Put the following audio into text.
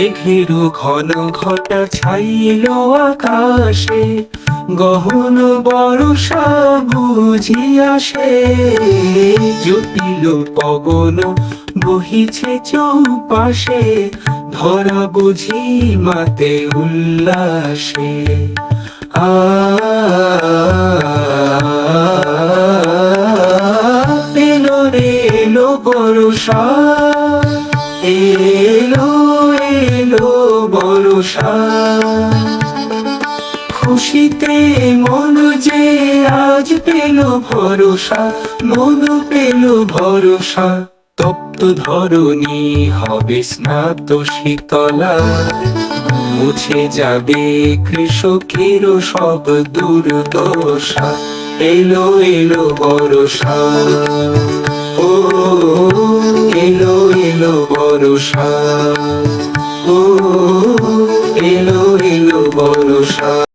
মেঘের ঘন ঘটা ছাইল আকাশে, গহন বর্ষা বুঝি আসে জটিল পবন বহিছে চৌপাশে, ধরা বুঝি মাতে উল্লাসে। আ, এলো রে এলো বর্ষা, এলো খুশিতে মন যে আজ পেল ভরসা, মন পেল ভরসা। তপ্ত ধরণী হবে স্নাত শীতলা। মুছে যাবে কৃষকের সব দুর্দশা। এলো এলো বরষা। ও, এলো এলো বরষা। ও এলো এলো বরষা